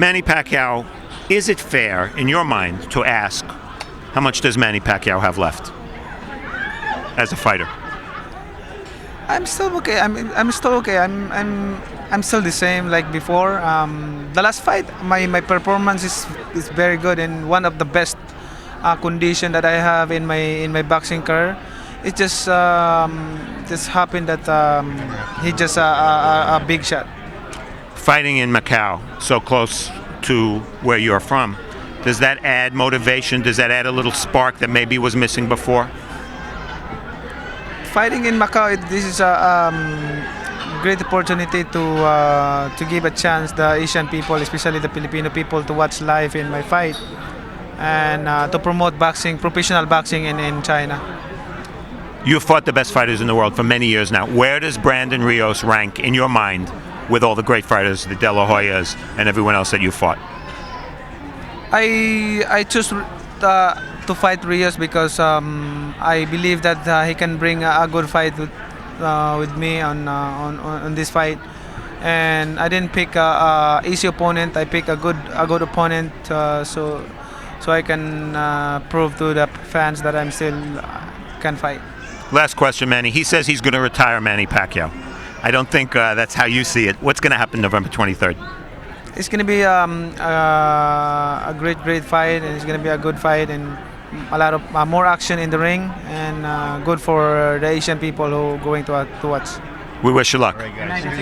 Manny Pacquiao, is it fair in your mind to ask how much does Manny Pacquiao have left as a fighter? I'm still okay. I'm I'm still okay. I'm I'm I'm still the same like before. Um, the last fight, my, my performance is is very good and one of the best uh, condition that I have in my in my boxing career. It just um, just happened that um, he just a, a, a- a big shot. Fighting in Macau, so close to where you're from, does that add motivation? Does that add a little spark that maybe was missing before? Fighting in Macau, it, this is a um, great opportunity to uh, to give a chance the Asian people, especially the Filipino people, to watch live in my fight and uh, to promote boxing, professional boxing in, in China. You've fought the best fighters in the world for many years now. Where does Brandon Rios rank in your mind with all the great fighters, the De La Hoyas, and everyone else that you fought? I I choose uh, to fight Rios because um, I believe that uh, he can bring a, a good fight with, uh, with me on, uh, on, on this fight. And I didn't pick a, a easy opponent. I pick a good a good opponent uh, so so I can uh, prove to the fans that I'm still can fight. Last question, Manny. He says he's going to retire Manny Pacquiao. I don't think uh, that's how you see it. What's going to happen November 23rd? It's gonna be um, uh, a great great fight and it's gonna be a good fight and a lot of uh, more action in the ring and uh, good for the Asian people who are going to, uh, to watch. We wish you luck.